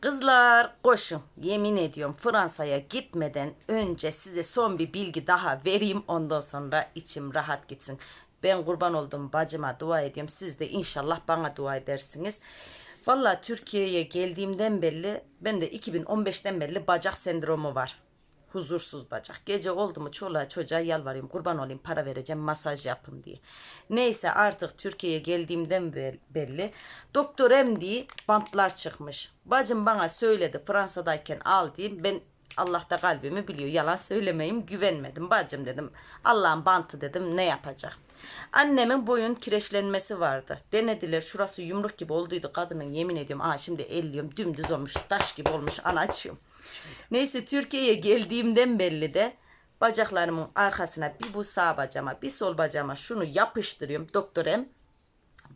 Kızlar koşun. Yemin ediyorum Fransa'ya gitmeden önce size son bir bilgi daha vereyim. Ondan sonra içim rahat gitsin. Ben kurban oldum bacıma dua ediyorum. Siz de inşallah bana dua edersiniz. Valla Türkiye'ye geldiğimden belli, ben de 2015'ten beri bacak sendromu var. Huzursuz bacak. Gece oldu mu çoluğa çocuğa yalvarayım kurban olayım para vereceğim masaj yapın diye. Neyse artık Türkiye'ye geldiğimden bel- belli. Doktor M diye bantlar çıkmış. Bacım bana söyledi Fransa'dayken al diyeyim. Ben Allah da kalbimi biliyor. Yalan söylemeyeyim. Güvenmedim. Bacım dedim. Allah'ın bantı dedim. Ne yapacak? Annemin boyun kireçlenmesi vardı. Denediler. Şurası yumruk gibi olduydu kadının. Yemin ediyorum. Aa şimdi elliyorum. Dümdüz olmuş. Taş gibi olmuş. Anacığım. Neyse Türkiye'ye geldiğimden belli de bacaklarımın arkasına bir bu sağ bacağıma bir sol bacağıma şunu yapıştırıyorum. Doktorem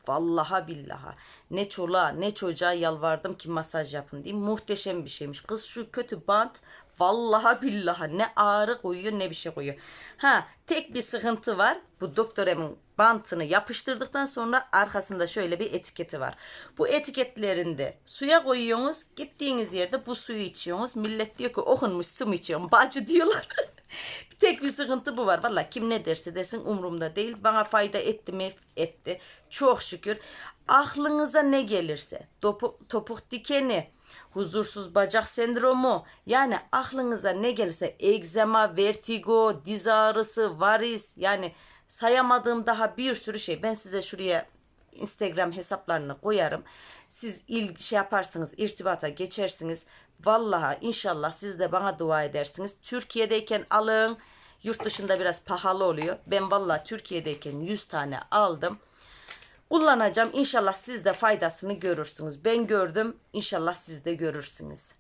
Vallaha billaha ne çoluğa ne çocuğa yalvardım ki masaj yapın diye muhteşem bir şeymiş. Kız şu kötü bant vallaha billaha ne ağrı koyuyor ne bir şey koyuyor. Ha tek bir sıkıntı var. Bu doktoremin bantını yapıştırdıktan sonra arkasında şöyle bir etiketi var. Bu etiketlerinde suya koyuyorsunuz gittiğiniz yerde bu suyu içiyorsunuz. Millet diyor ki okunmuş su mu içiyorsun bacı diyorlar. Bir sıkıntı bu var. Valla kim ne derse desin umurumda değil. Bana fayda etti mi? Etti. Çok şükür. Aklınıza ne gelirse. Topuk, topuk dikeni, huzursuz bacak sendromu. Yani aklınıza ne gelirse egzema, vertigo, diz ağrısı, varis. Yani sayamadığım daha bir sürü şey. Ben size şuraya Instagram hesaplarını koyarım. Siz il şey yaparsınız, irtibata geçersiniz. Vallahi inşallah siz de bana dua edersiniz. Türkiye'deyken alın. Yurt dışında biraz pahalı oluyor. Ben vallahi Türkiye'deyken 100 tane aldım. Kullanacağım. İnşallah siz de faydasını görürsünüz. Ben gördüm. İnşallah siz de görürsünüz.